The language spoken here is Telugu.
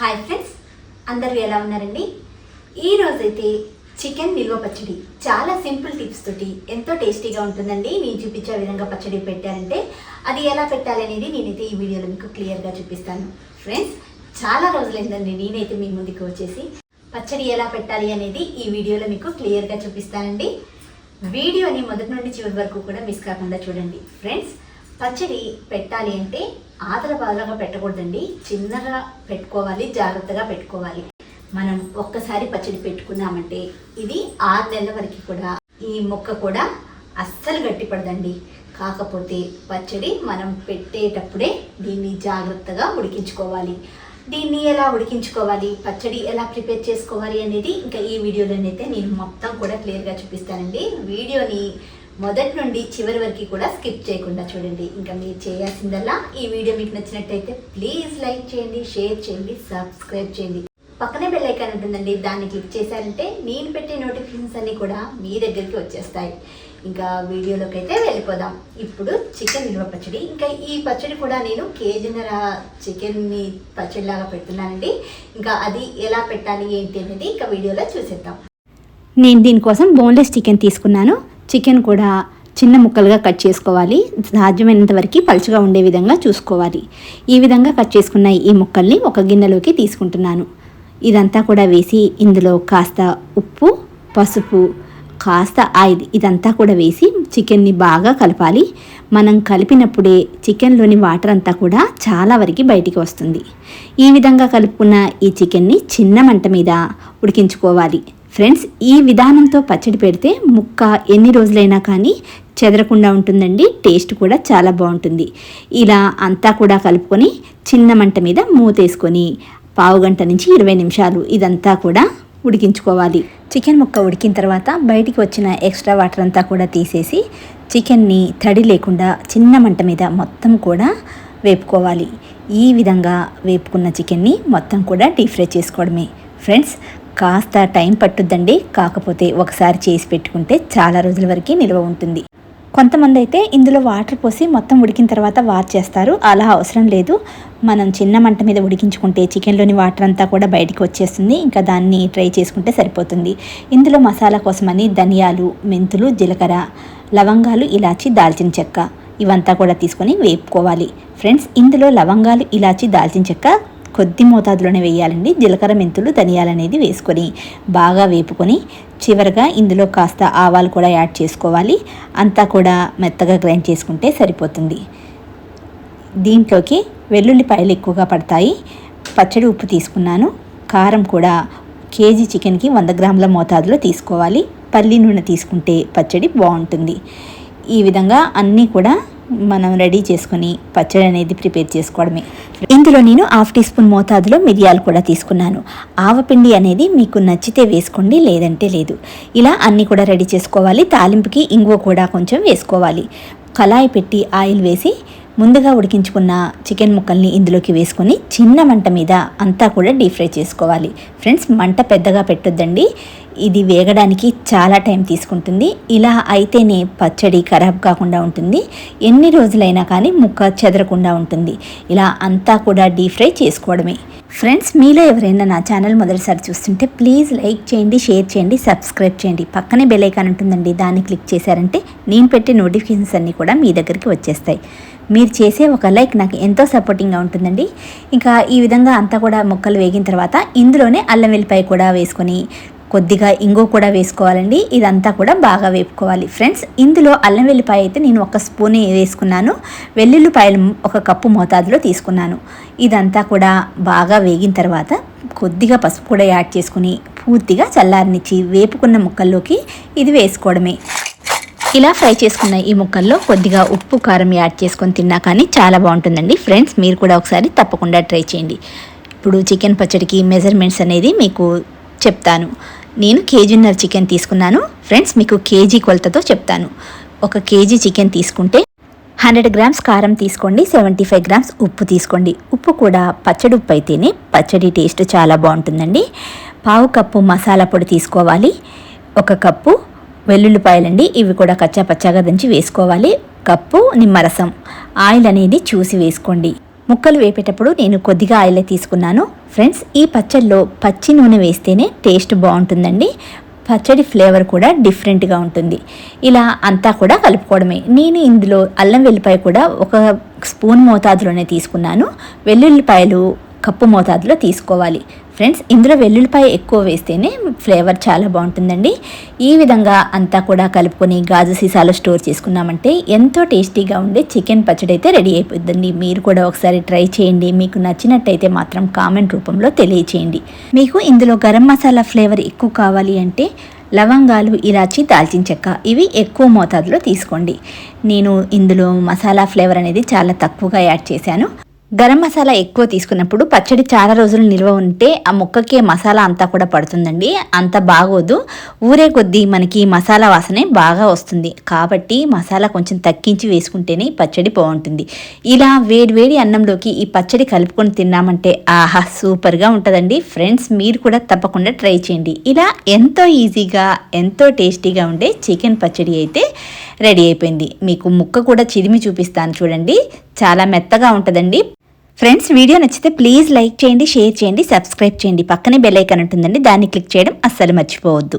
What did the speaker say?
హాయ్ ఫ్రెండ్స్ అందరూ ఎలా ఉన్నారండి? ఈ రోజైతే చికెన్ నిల్వ పచ్చడి చాలా సింపుల్ టిప్స్ తోటి ఎంతో టేస్టీగా ఉంటుందండి. నేను చూపించే విధంగా పచ్చడి పెట్టారంటే అది ఎలా పెట్టాలి అనేది నేనైతే ఈ వీడియోలో మీకు క్లియర్గా చూపిస్తాను. ఫ్రెండ్స్ చాలా రోజులైందండి నేనైతే మీ ముందుకు వచ్చేసి పచ్చడి ఎలా పెట్టాలి అనేది ఈ వీడియోలో మీకు క్లియర్గా చూపిస్తానండి. వీడియోని మొదటి నుండి చివరి వరకు కూడా మిస్ కాకుండా చూడండి. ఫ్రెండ్స్ పచ్చడి పెట్టాలి అంటే ఆదర బాదరగా పెట్టకూడదండి. చిన్నగా పెట్టుకోవాలి జాగ్రత్తగా పెట్టుకోవాలి. మనం ఒక్కసారి పచ్చడి పెట్టుకున్నామంటే ఇది ఆరు నెలల వరకు కూడా ఈ మొక్క కూడా అస్సలు గట్టిపడదండి. కాకపోతే పచ్చడి మనం పెట్టేటప్పుడే దీన్ని జాగ్రత్తగా ఉడికించుకోవాలి. దీన్ని ఎలా ఉడికించుకోవాలి పచ్చడి ఎలా ప్రిపేర్ చేసుకోవాలి అనేది ఇంకా ఈ వీడియోలోనైతే నేను మొత్తం కూడా క్లియర్గా చూపిస్తానండి. వీడియోని మొదటి నుండి చివరి వరకు కూడా స్కిప్ చేయకుండా చూడండి. ఇంకా మీరు చేయాల్సిందల్లా ఈ వీడియో మీకు నచ్చినట్టయితే ప్లీజ్ లైక్ చేయండి షేర్ చేయండి సబ్స్క్రైబ్ చేయండి. పక్కనే బెల్ ఐకాన్ ఉంటుందండి. దాన్ని క్లిక్ చేశారంటే నేను పెట్టే నోటిఫికేషన్స్ అన్నీ కూడా మీ దగ్గరికి వచ్చేస్తాయి. ఇంకా వీడియోలోకి అయితే వెళ్ళిపోదాం. ఇప్పుడు చికెన్ నిల్వ పచ్చడి. ఇంకా ఈ పచ్చడి కూడా నేను కేజీన్నర చికెన్ని పచ్చడిలాగా పెడుతున్నానండి. ఇంకా అది ఎలా పెట్టాలి ఏంటి అనేది ఇంకా వీడియోలో చూసేద్దాం. నేను దీనికోసం బోన్లెస్ చికెన్ తీసుకున్నాను. చికెన్ కూడా చిన్న ముక్కలుగా కట్ చేసుకోవాలి. సాధ్యమైనంత వరకు పలుచగా ఉండే విధంగా చూసుకోవాలి. ఈ విధంగా కట్ చేసుకున్న ఈ ముక్కల్ని ఒక గిన్నెలోకి తీసుకుంటున్నాను. ఇదంతా కూడా వేసి ఇందులో కాస్త ఉప్పు పసుపు కాస్త ఆయిల్ ఇదంతా కూడా వేసి చికెన్ని బాగా కలపాలి. మనం కలిపినప్పుడే చికెన్లోని వాటర్ అంతా కూడా చాలా వరకు బయటికి వస్తుంది. ఈ విధంగా కలుపుకున్న ఈ చికెన్ని చిన్న మంట మీద ఉడికించుకోవాలి. ఫ్రెండ్స్ ఈ విధానంతో పచ్చడి పెడితే ముక్క ఎన్ని రోజులైనా కానీ చెదరకుండా ఉంటుందండి. టేస్ట్ కూడా చాలా బాగుంటుంది. ఇలా అంతా కూడా కలుపుకొని చిన్న మంట మీద మూతేసుకొని పావు గంట నుంచి ఇరవై నిమిషాలు ఇదంతా కూడా ఉడికించుకోవాలి. చికెన్ ముక్క ఉడికిన తర్వాత బయటికి వచ్చిన ఎక్స్ట్రా వాటర్ అంతా కూడా తీసేసి చికెన్ని తడి లేకుండా చిన్న మంట మీద మొత్తం కూడా వేపుకోవాలి. ఈ విధంగా వేపుకున్న చికెన్ని మొత్తం కూడా డీప్ ఫ్రై చేసుకోవడమే. ఫ్రెండ్స్ కాస్త టైం పట్టుద్దండి. కాకపోతే ఒకసారి చేసి పెట్టుకుంటే చాలా రోజుల వరకు నిల్వ ఉంటుంది. కొంతమంది అయితే ఇందులో వాటర్ పోసి మొత్తం ఉడికిన తర్వాత వార్ చేస్తారు. అలా అవసరం లేదు. మనం చిన్న మంట మీద ఉడికించుకుంటే చికెన్లోని వాటర్ అంతా కూడా బయటికి వచ్చేస్తుంది. ఇంకా దాన్ని ట్రై చేసుకుంటే సరిపోతుంది. ఇందులో మసాలా కోసమని ధనియాలు మెంతులు జీలకర్ర లవంగాలు ఇలాచి దాల్చిన చెక్క ఇవంతా కూడా తీసుకొని వేపుకోవాలి. ఫ్రెండ్స్ ఇందులో లవంగాలు ఇలాచి దాల్చిన చెక్క కొద్ది మోతాదులోనే వేయాలండి. జీలకర్ర మెంతులు ధనియాలు అనేది వేసుకొని బాగా వేపుకొని చివరగా ఇందులో కాస్త ఆవాలు కూడా యాడ్ చేసుకోవాలి. అంతా కూడా మెత్తగా గ్రైండ్ చేసుకుంటే సరిపోతుంది. దీంట్లోకి వెల్లుల్లిపాయలు ఎక్కువగా పడతాయి. పచ్చడి ఉప్పు తీసుకున్నాను. కారం కూడా కేజీ చికెన్కి వంద గ్రాముల మోతాదులో తీసుకోవాలి. పల్లి నూనె తీసుకుంటే పచ్చడి బాగుంటుంది. ఈ విధంగా అన్నీ కూడా మనం రెడీ చేసుకొని పచ్చడి అనేది ప్రిపేర్ చేసుకోవడమే. ఇందులో నేను హాఫ్ టీ స్పూన్ మోతాదులో మిరియాలు కూడా తీసుకున్నాను. ఆవపిండి అనేది మీకు నచ్చితే వేసుకోండి లేదంటే లేదు. ఇలా అన్నీ కూడా రెడీ చేసుకోవాలి. తాలింపుకి ఇంగువ కూడా కొంచెం వేసుకోవాలి. కళాయి పెట్టి ఆయిల్ వేసి ముందుగా ఉడికించుకున్న చికెన్ ముక్కల్ని ఇందులోకి వేసుకొని చిన్న మంట మీద అంతా కూడా డీప్ ఫ్రై చేసుకోవాలి. ఫ్రెండ్స్ మంట పెద్దగా పెట్టొద్దండి. ఇది వేగడానికి చాలా టైం తీసుకుంటుంది. ఇలా అయితేనే పచ్చడి ఖరాబ్ కాకుండా ఉంటుంది. ఎన్ని రోజులైనా కానీ ముక్క చెదరకుండా ఉంటుంది. ఇలా అంతా కూడా డీప్ ఫ్రై చేసుకోవడమే. ఫ్రెండ్స్ మీలో ఎవరైనా నా ఛానల్ మొదటిసారి చూస్తుంటే ప్లీజ్ లైక్ చేయండి షేర్ చేయండి సబ్స్క్రైబ్ చేయండి. పక్కనే బెల్ ఐకాన్ ఉంటుందండి దాన్ని క్లిక్ చేశారంటే నేను పెట్టే నోటిఫికేషన్స్ అన్నీ కూడా మీ దగ్గరికి వచ్చేస్తాయి. మీరు చేసే ఒక లైక్ నాకు ఎంతో సపోర్టింగ్గా ఉంటుందండి. ఇంకా ఈ విధంగా అంతా కూడా ముక్కలు వేగిన తర్వాత ఇందులోనే అల్లం వెల్లిపాయ కూడా వేసుకొని కొద్దిగా ఇంగో కూడా వేసుకోవాలండి. ఇదంతా కూడా బాగా వేపుకోవాలి. ఫ్రెండ్స్ ఇందులో అల్లం వెల్లిపాయ అయితే నేను ఒక స్పూన్ వేసుకున్నాను. వెల్లుల్లిపాయలు ఒక కప్పు మోతాదులో తీసుకున్నాను. ఇదంతా కూడా బాగా వేగిన తర్వాత కొద్దిగా పసుపు కూడా యాడ్ చేసుకుని పూర్తిగా చల్లారనిచ్చి వేపుకున్న ముక్కల్లోకి ఇది వేసుకోవడమే. ఇలా ఫ్రై చేసుకున్న ఈ ముక్కల్లో కొద్దిగా ఉప్పు కారం యాడ్ చేసుకొని తిన్నా కానీ చాలా బాగుంటుందండి. ఫ్రెండ్స్ మీరు కూడా ఒకసారి తప్పకుండా ట్రై చేయండి. ఇప్పుడు చికెన్ పచ్చడికి మెజర్మెంట్స్ అనేది మీకు చెప్తాను. నేను కేజీన్నర చికెన్ తీసుకున్నాను. ఫ్రెండ్స్ మీకు కేజీ కొలతతో చెప్తాను. ఒక కేజీ చికెన్ తీసుకుంటే హండ్రెడ్ గ్రామ్స్ కారం తీసుకోండి సెవెంటీ ఫైవ్ గ్రామ్స్ ఉప్పు తీసుకోండి. ఉప్పు కూడా పచ్చడి ఉప్పు అయితేనే పచ్చడి టేస్ట్ చాలా బాగుంటుందండి. పావు కప్పు మసాలా పొడి తీసుకోవాలి. ఒక కప్పు వెల్లుల్లిపాయలండి ఇవి కూడా కచ్చా పచ్చాగా దంచి వేసుకోవాలి. కప్పు నిమ్మరసం ఆయిల్ అనేది చూసి వేసుకోండి. ముక్కలు వేపేటప్పుడు నేను కొద్దిగా ఆయిలే తీసుకున్నాను. ఫ్రెండ్స్ ఈ పచ్చడిలో పచ్చి నూనె వేస్తేనే టేస్ట్ బాగుంటుందండి. పచ్చడి ఫ్లేవర్ కూడా డిఫరెంట్గా ఉంటుంది. ఇలా అంతా కూడా కలుపుకోవడమే. నేను ఇందులో అల్లం వెల్లిపాయ కూడా ఒక స్పూన్ మోతాదులోనే తీసుకున్నాను. వెల్లుల్లిపాయలు కప్పు మోతాదులో తీసుకోవాలి. ఫ్రెండ్స్ ఇందులో వెల్లుల్లిపాయ ఎక్కువ వేస్తేనే ఫ్లేవర్ చాలా బాగుంటుందండి. ఈ విధంగా అంతా కూడా కలుపుకొని గాజు సీసాలో స్టోర్ చేసుకున్నామంటే ఎంతో టేస్టీగా ఉండే చికెన్ పచ్చడి అయితే రెడీ అయిపోతుందండి. మీరు కూడా ఒకసారి ట్రై చేయండి. మీకు నచ్చినట్టయితే మాత్రం కామెంట్ రూపంలో తెలియచేయండి. మీకు ఇందులో గరం మసాలా ఫ్లేవర్ ఎక్కువ కావాలి అంటే లవంగాలు ఇలాచి దాల్చిన చెక్క ఇవి ఎక్కువ మోతాదులో తీసుకోండి. నేను ఇందులో మసాలా ఫ్లేవర్ అనేది చాలా తక్కువగా యాడ్ చేశాను. గరం మసాలా ఎక్కువ తీసుకున్నప్పుడు పచ్చడి చాలా రోజులు నిల్వ ఉంటే ఆ ముక్కకి మసాలా అంతా కూడా పడుతుందండి. అంత బాగోదు. ఊరే కొద్దీ మనకి మసాలా వాసనే బాగా వస్తుంది. కాబట్టి మసాలా కొంచెం తగ్గించి వేసుకుంటేనే పచ్చడి బాగుంటుంది. ఇలా వేడి వేడి అన్నంలోకి ఈ పచ్చడి కలుపుకొని తిన్నామంటే ఆహా సూపర్గా ఉంటుందండి. ఫ్రెండ్స్ మీరు కూడా తప్పకుండా ట్రై చేయండి. ఇలా ఎంతో ఈజీగా ఎంతో టేస్టీగా ఉండే చికెన్ పచ్చడి అయితే రెడీ అయిపోయింది. మీకు ముక్క కూడా చిరిమి చూపిస్తాను చూడండి. చాలా మెత్తగా ఉంటుందండి. ఫ్రెండ్స్ వీడియో నచ్చితే ప్లీజ్ లైక్ చేయండి షేర్ చేయండి సబ్స్క్రైబ్ చేయండి. పక్కనే బెల్ ఐకాన్ ఉంటుందండి దాన్ని క్లిక్ చేయడం అస్సలు మర్చిపోవద్దు.